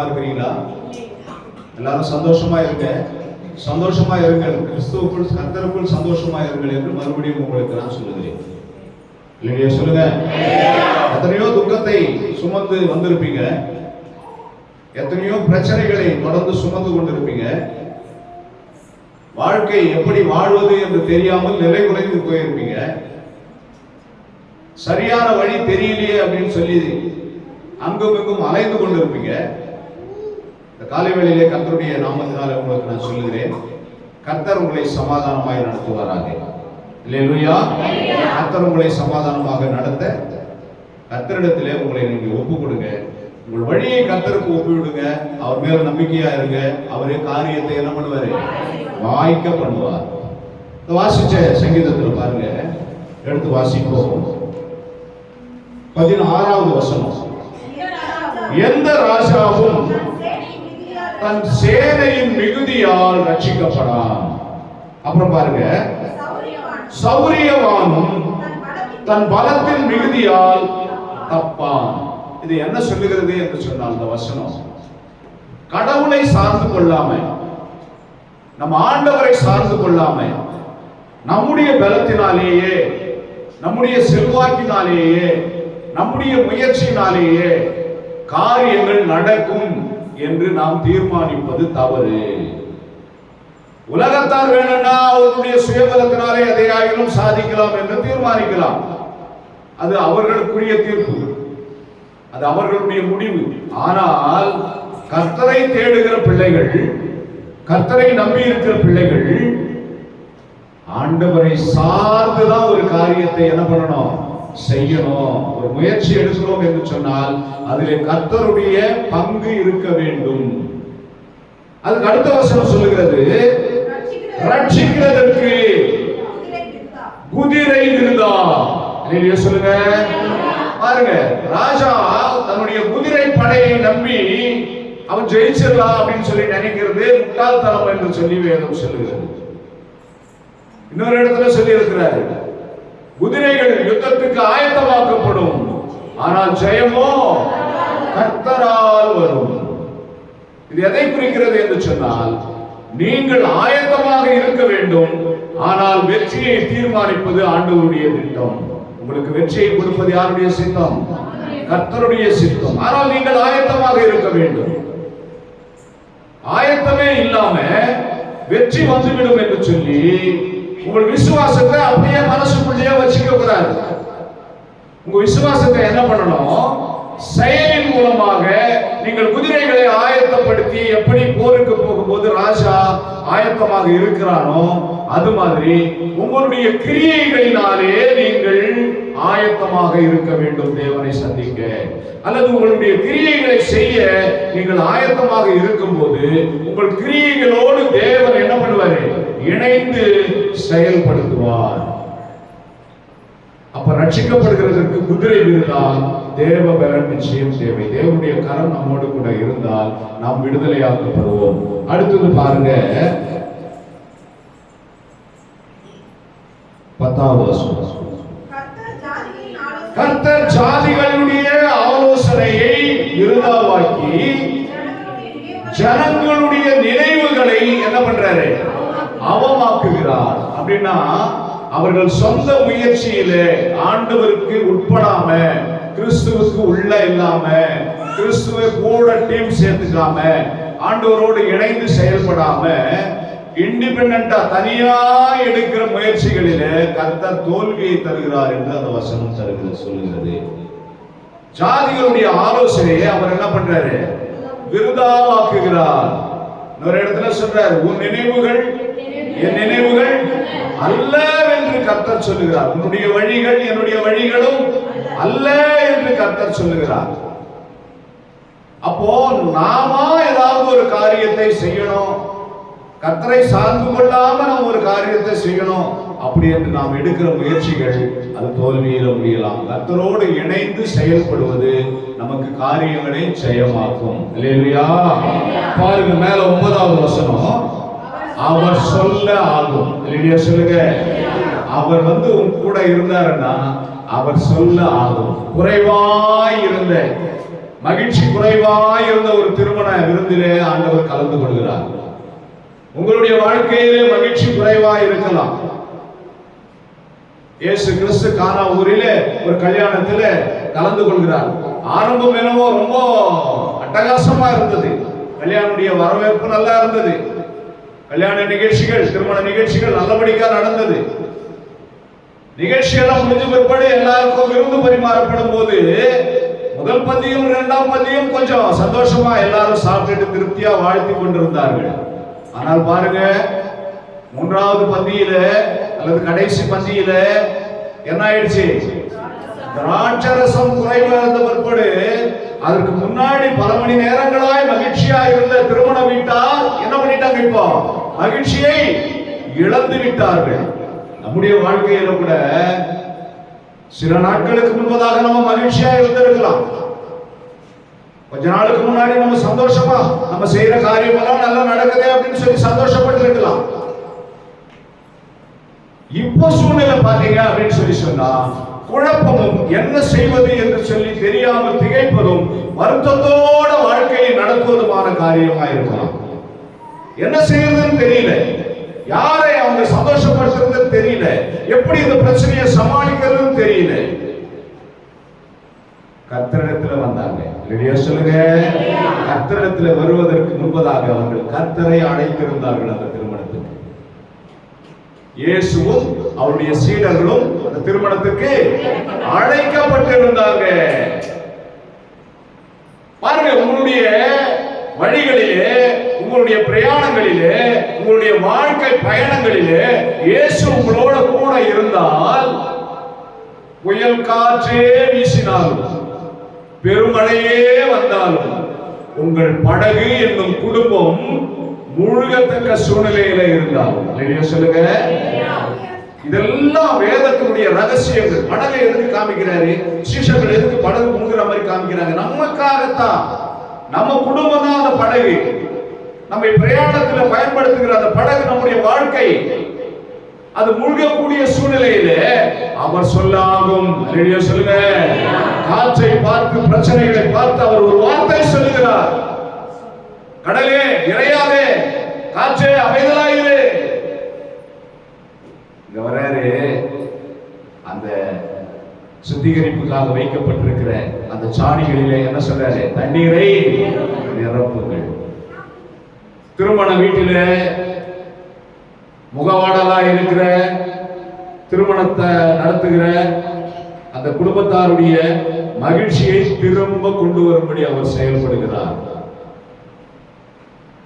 சந்தோஷமா இருக்கிறீங்களா? எல்லாரும் சந்தோஷமா இருங்க. சந்தோஷமா இருங்கள். கிறிஸ்துவுக்குள் கர்த்தருக்குள் சந்தோஷமா இருங்கள் என்று மறுபடியும் உங்களுக்கு நான் சொல்லுகிறேன். இல்லையா? சொல்லுங்க. எத்தனையோ துக்கத்தை சுமந்து வந்திருப்பீங்க. எத்தனையோ பிரச்சனைகளை தொடர்ந்து சுமந்து கொண்டிருப்பீங்க. வாழ்க்கை எப்படி வாழ்வது என்று தெரியாமல் நிலை குறைந்து போயிருப்பீங்க. சரியான வழி தெரியலையே அப்படின்னு சொல்லி அங்கும் இங்கும் அலைந்து கொண்டிருப்பீங்க. காலை வேளையிலே கர்த்தருடைய நாமத்தினால உங்களுக்கு நான் சொல்லுகிறேன். கர்த்தர் உங்களை சமாதானமாய் நடத்துவாராக. இல்லையா கர்த்தர் உங்களை சமாதானமாக நடத்த கர்த்தரிடத்திலே உங்களை நீங்க ஒப்பு கொடுங்க உங்கள் வழியை கர்த்தருக்கு ஒப்பு விடுங்க அவர் மேல நம்பிக்கையா இருங்க. அவரே காரியத்தை என்ன பண்ணுவாரு? வாய்க்க பண்ணுவார். வாசிச்ச சங்கீதத்தில் பாருங்க. எடுத்து வாசிப்போம். பதினாறாவது வசனம். எந்த ராஜாவும் தன் சேனையின் மிகுதியால் ரட்சிக்கப்படான். அப்புறம் பாருங்க. சௌரியவானும் தன் பலத்தின் மிகுதியால் தப்பான். இது என்ன சொல்லுகிறது என்று சொன்னால் அந்த வசனம். கடவுளை சார்ந்து கொள்ளாம. நம் ஆண்டவரை சார்ந்து கொள்ளாம. நம்முடைய பலத்தினாலேயே நம்முடைய செல்வாக்கினாலேயே நம்முடைய முயற்சியினாலேயே காரியங்கள் நடக்கும். என்று நாம் தீர்மானிப்பது தவறு. உலகத்தார் வேணும்னா அவர்களுடைய சுயபலத்தினாலே எதையாயிலும் சாதிக்கலாம் என்று தீர்மானிக்கலாம். அது அவர்களுக்குரிய தீர்ப்பு. அது அவர்களுடைய முடிவு. ஆனால் கர்த்தரை தேடுகிற பிள்ளைகள் கர்த்தரை நம்பி இருக்கிற பிள்ளைகள் ஆண்டவரை சார்ந்துதான் ஒரு காரியத்தை என்ன பண்ணணும்? செய்யணும். ஒரு முயற்சி எடுக்கிறோம் என்று சொன்னால் அதிலே கர்த்தருடைய பங்கு இருக்க வேண்டும். அதுக்கு அடுத்த வசனம் சொல்லுகிறது. ரட்சிக்கிறதற்கு குதிரை இருந்தா சொல்லுங்க. பாருங்க. ராஜா தன்னுடைய குதிரை படையை நம்பி அவன் ஜெயிச்சிடலாம் அப்படின்னு சொல்லி நினைக்கிறது முட்டாள்தனம் என்று சொல்லி வேதம் சொல்லுகிறது. இன்னொரு இடத்துல சொல்லி இருக்கிறாரு குதிரைகள் யுத்தத்துக்கு ஆயத்தமாக்கப்படும். ஆனால் ஜெயமோ கர்த்தரால் வரும். இது எதை குறிக்கிறது என்று சொன்னால் நீங்கள் ஆயத்தமாக இருக்க வேண்டும் ஆனால் வெற்றியை தீர்மானிப்பது ஆண்டவருடைய திட்டம். உங்களுக்கு வெற்றியை கொடுப்பது யாருடைய சித்தம்? கர்த்தருடைய சித்தம். ஆனால் நீங்கள் ஆயத்தமாக இருக்க வேண்டும். ஆயத்தமே இல்லாம வெற்றி வந்துவிடும் என்று சொல்லி உங்கள் விசுவாசத்தை அப்படியே மனசுக்குள்ளேயே வச்சுக்க கூடாது. உங்க விசுவாசத்தை என்ன பண்ணணும்? செயலின் மூலமாக நீங்கள் குதிரைகளை ஆயத்தப்படுத்தி எப்படி போருக்கு போகும்போது ராஜா ஆயத்தமாக இருக்கிறானோ அது மாதிரி உங்களுடைய கிரியைகளினாலே நீங்கள் ஆயத்தமாக இருக்க வேண்டும் தேவனை சந்திக்க. அல்லது உங்களுடைய கிரியைகளை செய்ய நீங்கள் ஆயத்தமாக இருக்கும்போது உங்கள் கிரியைகளோடு தேவன் என்ன பண்ணுவாரு? இணைந்து செயல்படுத்துவார். அப்ப ரட்சிக்கப்படுகிறதற்கு குதிரை இருந்தால் தேவ பலன் நிச்சயம் தேவை. தேவனுடைய கரம் நம்மோடு கூட இருந்தால் நாம் விடுதலையாக்கப்படுவோம். அடுத்தது பாருங்க. பத்தாவது கர்த்தர் ஜாதிகளுடைய ஆலோசனையை இருந்தாவாக்கி ஜனங்களுடைய நினைவுகளை என்ன பண்றாரு? அவமாக்குகிறார். அப்படின்னா அவர்கள் சொந்த முயற்சியிலே ஆண்டவருக்கு உட்படாம கிறிஸ்துவுக்கு உள்ள இல்லாம கிறிஸ்துவை கூட டீம் சேர்த்துக்காம ஆண்டவரோடு இணைந்து செயல்படாம இண்டிபெண்டா தனியா எடுக்கிற முயற்சிகளிலே கத்த தோல்வியை தருகிறார் என்று அந்த வசனம் தருகிறது சொல்லுகிறது. ஜாதிகளுடைய ஆலோசனையை அவர் என்ன பண்றாரு? விருதாவாக்குகிறார். இன்னொரு இடத்துல சொல்றாரு உன் நினைவுகள் என் நினைவுகள் அல்ல என்று கர்த்தர் சொல்லுகிறார். உன்னுடைய வழிகள் என்னுடைய வழிகளும் அல்ல என்று கர்த்தர் சொல்லுகிறார். அப்போ நாமா ஏதாவது ஒரு காரியத்தை செய்யணும். கர்த்தரை சார்ந்து கொள்ளாம நாம் ஒரு காரியத்தை செய்யணும். அப்படி என்று நாம் எடுக்கிற முயற்சிகள் அது தோல்வியில முடியலாம். கர்த்தரோடு இணைந்து செயல்படுவது நமக்கு காரியங்களை ஜெயமாக்கும். இல்லையா பாருங்க மேல ஒன்பதாவது வசனம். அவர் சொல்ல ஆகும். இல்லையா சொல்லுங்க? அவர் வந்து உன் கூட இருந்தாருன்னா அவர் சொல்ல ஆகும். குறைவாய் இருந்த மகிழ்ச்சி குறைவாய் இருந்த ஒரு திருமண விருந்திலே ஆண்டவர் கலந்து கொள்கிறார். உங்களுடைய வாழ்க்கையிலே மகிழ்ச்சி குறைவாய் இருக்கலாம். இயேசு கிறிஸ்து கானா ஊரிலே ஒரு கல்யாணத்துல கலந்து கொள்கிறார். ஆரம்பம் என்னவோ ரொம்ப அட்டகாசமா இருந்தது. கல்யாணுடைய வரவேற்பு நல்லா இருந்தது. கல்யாண நிகழ்ச்சிகள் திருமண நிகழ்ச்சிகள் நல்லபடிக்காக நடந்தது. நிகழ்ச்சியெல்லாம் முடிஞ்ச பிற்பாடு எல்லாருக்கும் விருந்து பரிமாறப்படும் போது முதல் பந்தியும் இரண்டாம் பந்தியும் கொஞ்சம் சந்தோஷமா எல்லாரும் சாப்பிட்டுட்டு திருப்தியா வாழ்த்தி கொண்டிருந்தார்கள். ஆனால் பாருங்க மூன்றாவது பந்தியில அல்லது கடைசி பந்தியில என்ன ஆயிடுச்சு? திராட்சரசம் குறைவா இருந்த பிற்பாடு அதற்கு முன்னாடி பல மணி நேரங்களாய் மகிழ்ச்சியா இருந்த திருமண வீட்டார் என்ன பண்ணிட்டாங்க இப்போ? மகிழ்ச்சியை இழந்து விட்டார்கள். நம்முடைய வாழ்க்கையில கூட சில நாட்களுக்கு முன்பதாக நம்ம மகிழ்ச்சியா இருந்திருக்கலாம். கொஞ்ச நாளுக்கு முன்னாடி நம்ம சந்தோஷமா நம்ம செய்யற காரியம் எல்லாம் நல்லா நடக்குது அப்படின்னு சொல்லி சந்தோஷப்பட்டு இருக்கலாம் இப்போ சூழ்நிலை பாத்தீங்க அப்படின்னு சொல்லி சொன்னா குழப்பமும் என்ன செய்வது என்று சொல்லி தெரியாமல் திகைப்பதும் வருத்தத்தோட வாழ்க்கையை நடத்துவதுமான காரியமா இருக்கலாம். என்ன செய்யறதுன்னு தெரியல. யாரை அவங்க சந்தோஷப்படுத்துறதுன்னு தெரியல. எப்படி இந்த பிரச்சனையை சமாளிக்கிறதுன்னு தெரியல. கர்த்தரிடத்துல வந்தாங்க. ரெடியா சொல்லுங்க? கர்த்தரிடத்துல வருவதற்கு முன்பதாக அவர்கள் கர்த்தரை அழைத்திருந்தார்கள் அந்த திருமணத்துக்கு. இயேசுவும் அவருடைய சீடர்களும் அந்த திருமணத்துக்கு அழைக்கப்பட்டிருந்தாங்க. பாருங்க உங்களுடைய வழிகளிலே உங்களுடைய பிரயாணங்களிலே உங்களுடைய வாழ்க்கை பயணங்களிலே இயேசு உங்களோட கூட இருந்தால் புயல் காற்றே வீசினாலும் பெருமழையே வந்தாலும் உங்கள் படகு என்னும் குடும்பம் முழுகத்தக்க சூழ்நிலையில இருந்தாலும். சொல்லுங்க? இதெல்லாம் வேதத்தினுடைய ரகசியங்கள் படகை எதுக்கு காமிக்கிறாரு? சீஷர்கள் எதுக்கு படகு முழுகிற மாதிரி காமிக்கிறாங்க? நமக்காகத்தான் நம்ம குடும்பம் தான் அந்த படகு. நம்ம பிரயாணத்துல பயன்படுத்துகிற அந்த படகு நம்முடைய வாழ்க்கை. அது முழுகக்கூடிய சூழ்நிலையிலே அவர் சொல்லாகும். சொல்லுங்க. காற்றை பார்த்து பிரச்சனைகளை பார்த்து அவர் ஒரு வார்த்தை சொல்லுகிறார். கடலே இறையாதே. காற்றே அமைதலாயிரு. இங்க வர்றாரு. அந்த சுத்திகரிப்புக்காக வைக்கப்பட்டிருக்கிற அந்த சாணிகளிலே என்ன சொல்றாரு? தண்ணீரை நிரப்புங்கள். திருமண வீட்டில முகவாடலா இருக்கிற திருமணத்தை நடத்துகிற அந்த குடும்பத்தாருடைய மகிழ்ச்சியை திரும்ப கொண்டு வரும்படி அவர் செயல்படுகிறார்.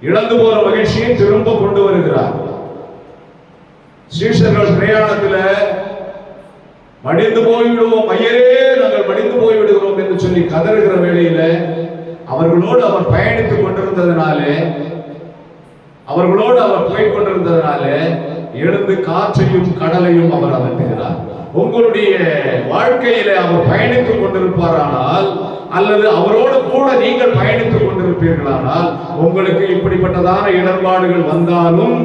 இழந்து போற மகிழ்ச்சியை திரும்ப கொண்டு வருகிறார். சீஷர்கள் பிரயாணத்துல மடிந்து போய்விடுவோம் ஐயரே நாங்கள் மடிந்து போய்விடுகிறோம் என்று சொல்லி கதறுகிற வேளையில அவர்களோடு அவர் பயணித்துக் கொண்டிருந்ததினாலே அவர்களோடு அவர் போய் கொண்டிருந்ததினாலே எழுந்து காற்றையும் கடலையும் அவர் அதட்டுகிறார் உங்களுடைய வாழ்க்கையில அவர் பயணித்துக் கொண்டிருப்பாரானால் அல்லது அவரோடு கூட நீங்கள் பயணித்துக் கொண்டிருப்பீர்களானால் உங்களுக்கு இப்படிப்பட்டதான இடர்பாடுகள் வந்தாலும்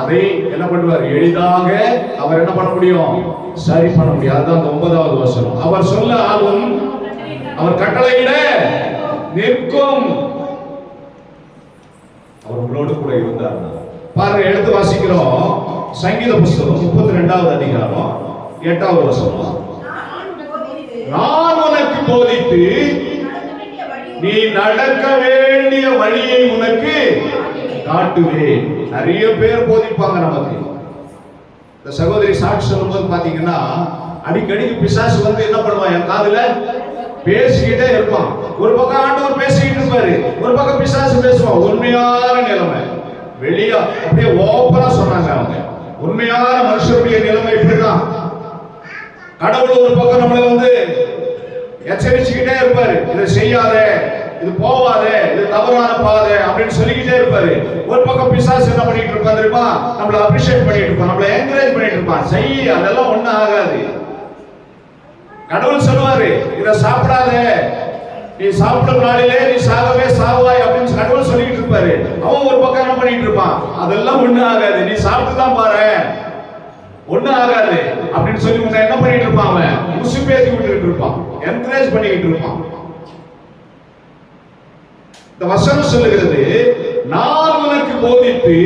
அதை என்ன பண்ணுவார்? எளிதாக அவர் என்ன பண்ண முடியும்? சரி பண்ண முடியும். அதுதான் அந்த ஒன்பதாவது வசனம். அவர் சொல்ல ஆகும் அவர் கட்டளையிட நிற்கும். அவர் உங்களோடு கூட இருந்தார். பாருங்க எடுத்து வாசிக்கிறோம். சங்கீத புஸ்தகம் முப்பத்தி ரெண்டாவது அதிகாரம் எட்டாவது வசனம். நான் உனக்கு போதித்து நீ நடக்க வேண்டிய வழியை உனக்கு காட்டுவேன் நிறைய பேர் போதிப்பாங்க நமக்கு இந்த சகோதரி சாட்சி சொல்லும்போது பாத்தீங்கன்னா அடிக்கடி பிசாசு வந்து என்ன பண்ணுவான்? என் காதுல பேசிக்கிட்டே இருப்பான். ஒரு பக்கம் ஆண்டவர் பேசிக்கிட்டு இருப்பாரு. ஒரு பக்கம் பிசாசு பேசுவான். உண்மையான நிலைமை. வெளியா அப்படியே ஓப்பனா சொன்னாங்க அவங்க. உண்மையான மனுஷருடைய நிலைமை இப்படிதான் கடவுள் ஒரு பக்கம் நம்மளை வந்து எச்சரிச்சுக்கிட்டே இருப்பாரு. இதை செய்யாத. இது போவாதே இது தவறான பாதை அப்படின்னு சொல்லிக்கிட்டே இருப்பாரு. ஒரு பக்கம் பிசாசு என்ன பண்ணிட்டு இருப்பான் தெரியுமா? நம்மள அப்ரிஷியேட் பண்ணிட்டு இருப்பான் நம்மள என்கரேஜ் பண்ணிட்டு இருப்பான். செய் அதெல்லாம் ஒண்ணும் ஆகாது. கடவுள் சொல்லுவாரு இத சாப்பிடாத. நீ சாப்பிடும் நாளிலே நீ சாகவே சாவாய் அப்படின்னு கடவுள் சொல்லிட்டு இருப்பாரு. அவன் ஒரு பக்கம் என்ன பண்ணிட்டு இருப்பான்? அதெல்லாம் ஒண்ணும் ஆகாது. நீ சாப்பிட்டு தான் பாரு ஒண்ணும் ஆகாது. அப்படின்னு சொல்லி உன்னை என்ன பண்ணிட்டு இருப்பான் அவன்? உசுப்பேத்தி விட்டுட்டு இருப்பான். என்கரேஜ் பண்ணிக்கிட்டு இருப்பான். இந்த வசனம் சொல்லுகிறது நான் உனக்கு போதித்து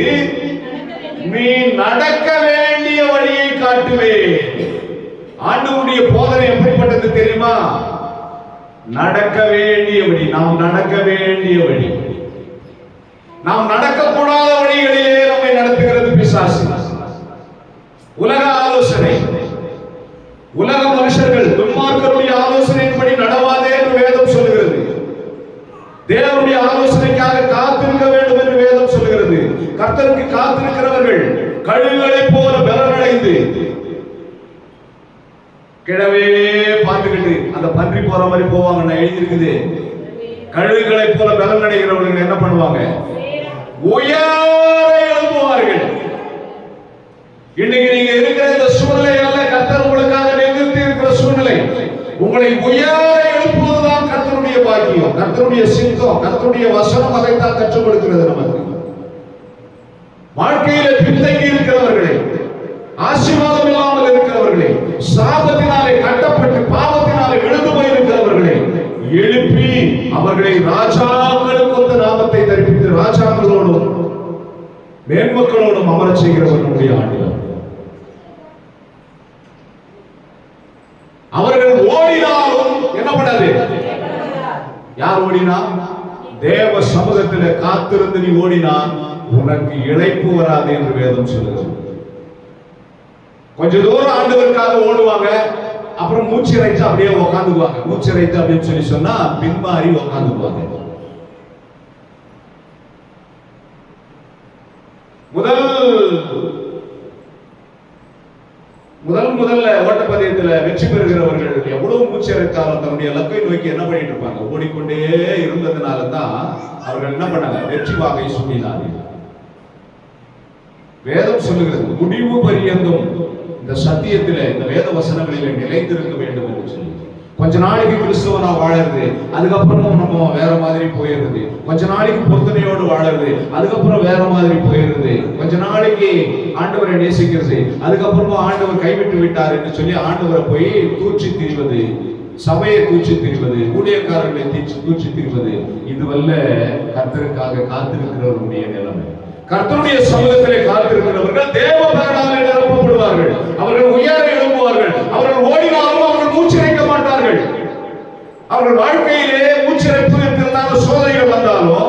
நீ நடக்க வேண்டிய வழியை காட்டுவேன். ஆண்டவனுடைய போதனை எப்படிப்பட்டது தெரியுமா? நடக்க வேண்டிய வழி நாம் நடக்க வேண்டிய வழி. நாம் நடக்கக்கூடாத வழிகளிலே நம்மை நடத்துகிறது பிசாசு. உலக ஆலோசனை. உலக மனுஷர்கள் துன்மார்க்கருடைய ஆலோசனையின்படி நடவா தேவனுடைய ஆலோசனைக்காக காத்திருக்க வேண்டும் என்று வேதம் சொல்லுகிறது. கர்த்தருக்கு காத்திருக்கிறவர்கள் கழுகுகளைப் போல பலனடைந்து கிழவே பார்த்துக்கிட்டு அந்த பன்றி போற மாதிரி போவாங்க நான் எழுதியிருக்குது. கழுகுகளை போல பலனடைகிறவர்கள் என்ன பண்ணுவாங்க? உயர எழுப்புவார்கள் இன்னைக்கு நீங்க இருக்கிற இந்த சூழ்நிலை அல்ல கர்த்தர் உங்களுக்காக நிறுத்தி இருக்கிற சூழ்நிலை. உங்களை உயர பாக்கியம் கர்த்தருடைய சித்தம் கர்த்தருடைய வசனம் அதைத்தான் கற்றுக் கொடுக்கிறது நமக்கு. வாழ்க்கையில பின்தங்கி இருக்கிறவர்களே ஆசீர்வாதம் இல்லாமல் இருக்கிறவர்களே சாபத்தினாலே கட்டப்பட்டு பாவத்தினாலே விழுந்து போயிருக்கிறவர்களே எழுப்பி அவர்களை ராஜாக்களுக்கு வந்து நாமத்தை தரிப்பித்து ராஜாக்களோடும் மேன்மக்களோடும் அமர செய்கிறவர்களுடைய ஆண்டு ஆண்டவர் அவர்கள் ஓடினாலும் என்ன பண்ணாது யார் ஓடினா தேவ சமூகத்தில் காத்திருந்து நீ ஓடினால் உனக்கு இழைப்பு வராது என்று வேதம் சொல்லுகிறது. கொஞ்ச தூரம் ஆண்டவருக்காக ஓடுவாங்க அப்புறம் மூச்சு இறைச்சு அப்படியே உக்காந்துக்குவாங்க. மூச்சு அப்படின்னு சொல்லி சொன்னா பின்மாறி உக்காந்துக்குவாங்க முதல் முதல் முதல்ல ஓட்டப்பந்தயத்துல வெற்றி பெறுகிறவர்கள் எவ்வளவு மூச்சு இறைத்தாலும் தன்னுடைய லக்கை நோக்கி என்ன பண்ணிட்டு இருப்பாங்க? ஓடிக்கொண்டே இருந்ததுனால தான் அவர்கள் என்ன பண்ணாங்க? வெற்றி வாகை சுட்டினார்கள். வேதம் சொல்லுகிறது முடிவு பரியந்தும். இந்த சத்தியத்திலே இந்த வேத வசனங்களிலே நிலைத்திருக்க வேண்டும் என்று சொல்லுகிறது கொஞ்ச நாளைக்கு கிறிஸ்துவனா வாழறது அதுக்கப்புறமும் நம்ம வேற மாதிரி போயிடுறது. கொஞ்ச நாளைக்கு பொருத்தனையோடு வாழறது அதுக்கப்புறம் வேற மாதிரி போயிடுறது. கொஞ்ச நாளைக்கு ஆண்டவரை நேசிக்கிறது அதுக்கப்புறமா ஆண்டவர் கைவிட்டு விட்டார் என்று சொல்லி ஆண்டவரை போய் தூச்சி திரிவது சபையை தூச்சி திரிவது ஊழியக்காரர்களை தீச்சு தூச்சி திரிவது. இதுவல்ல கர்த்தருக்காக காத்திருக்கிறவருடைய நிலைமை. கர்த்தருடைய சமூகத்திலே காத்திருக்கிறவர்கள் தேவ பலனாலே நிரப்பப்படுவார்கள். அவர்கள் உயர எழுப்புவார்கள் அவர்கள் ஓடினாலும் அவர்கள் அவர்கள் வாழ்க்கையிலே மூச்சிறைப்பு இருக்கிறதான சோதனைகள் வந்தாலும்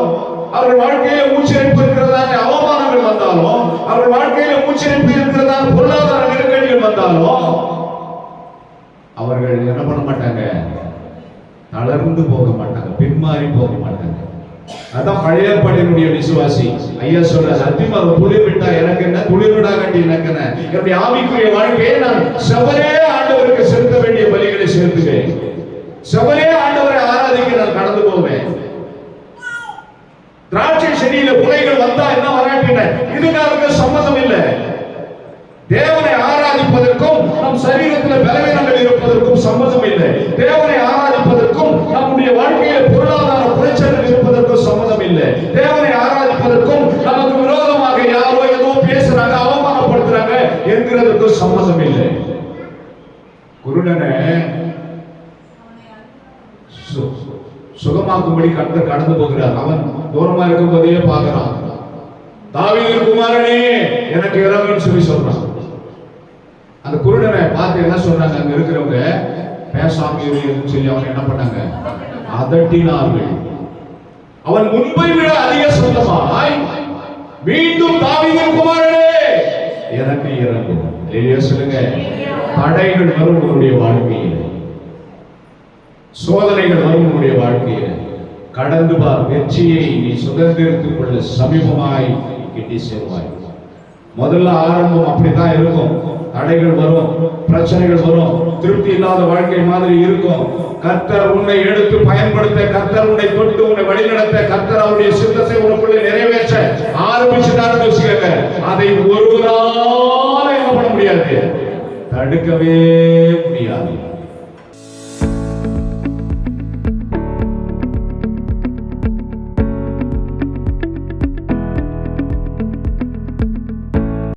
அவர்கள் வாழ்க்கையிலே மூச்சிறைப்பு இருக்கிறதான அவமானங்கள் வந்தாலும் அவர்கள் வாழ்க்கையிலே மூச்சிறைப்பு இருக்கிறதான பொருளாதார நெருக்கடிகள் வந்தாலும் அவர்கள் என்ன பண்ண மாட்டாங்க? தளர்ந்து போக மாட்டாங்க பின்மாறி போக மாட்டாங்க. அதான் பழைய படையினுடைய விசுவாசி. ஐயா சொல்ற அத்திமரம் துளிர் விட்டா எனக்கு என்ன? துளிர் விடா வேண்டிய எனக்கு என்ன? என்னுடைய ஆவிக்குரிய வாழ்க்கையை நான் செவரே ஆண்டவருக்கு செலுத்த வேண்டிய பலிகளை செலுத்துவேன். செவலே ஆண்டவரை ஆராதிக்க நான் கடந்து போவேன். திராட்சை செடியில புலைகள் வந்தா என்ன வராட்டின? இதுக்காக சம்மதம் இல்லை. தேவனை ஆராதிப்பதற்கும் நம் சரீரத்தில் பலவீனங்கள் இருப்பது சம்மதம் இல்லை தேவனை ஆராதிப்பதற்கும் நம்முடைய வாழ்க்கையில பொருளாதார பிரச்சனை இருப்பதற்கும் சம்மதம் இல்லை தேவனை ஆராதிப்பதற்கும் நமக்கு விரோதமாக யாரோ ஏதோ பேசுறாங்க அவமானப்படுத்துறாங்க என்கிறதற்கும் சம்மதம் இல்லை குருடனை சு- கண்கள் கடந்து போகிறார். அவன் தூரமா இருக்கும்போதே பார்க்கிறான். தாவீதின் குமாரனே எனக்கு இரவுன்னு சொல்லி சொல்றான். அந்த குருடனை பார்த்து என்ன சொல்றாங்க? அங்க இருக்கிறவங்க பேசாம சொல்லி அவன் என்ன பண்ணாங்க? அதட்டினார்கள். அவன் முன்பை விட அதிக சொந்தமாய் மீண்டும் தாவீதின் குமாரனே எனக்கு இறங்கு. சொல்லுங்க. தடைகள் வரும் உங்களுடைய வாழ்க்கையில். சோதனைகள் வரும் உங்களுடைய வாழ்க்கையில். கடந்து பார் வெற்றியை நீ சுதந்திரத்துக் கொள்ள சமீபமாய் கிட்டி சேருவாய். முதல்ல ஆரம்பம் அப்படித்தான் இருக்கும். தடைகள் வரும் பிரச்சனைகள் வரும் திருப்தி இல்லாத வாழ்க்கை மாதிரி இருக்கும். கர்த்தர் உன்னை எடுத்து பயன்படுத்த கர்த்தர் உன்னை தொட்டு உன்னை வழிநடத்த கர்த்தர் அவருடைய சித்தத்தை உனக்குள்ளே நிறைவேற்ற ஆரம்பிச்சுட்டாருன்னு வச்சுக்கோங்க அதை ஒருவரால் என்ன பண்ண முடியாது. தடுக்கவே முடியாது.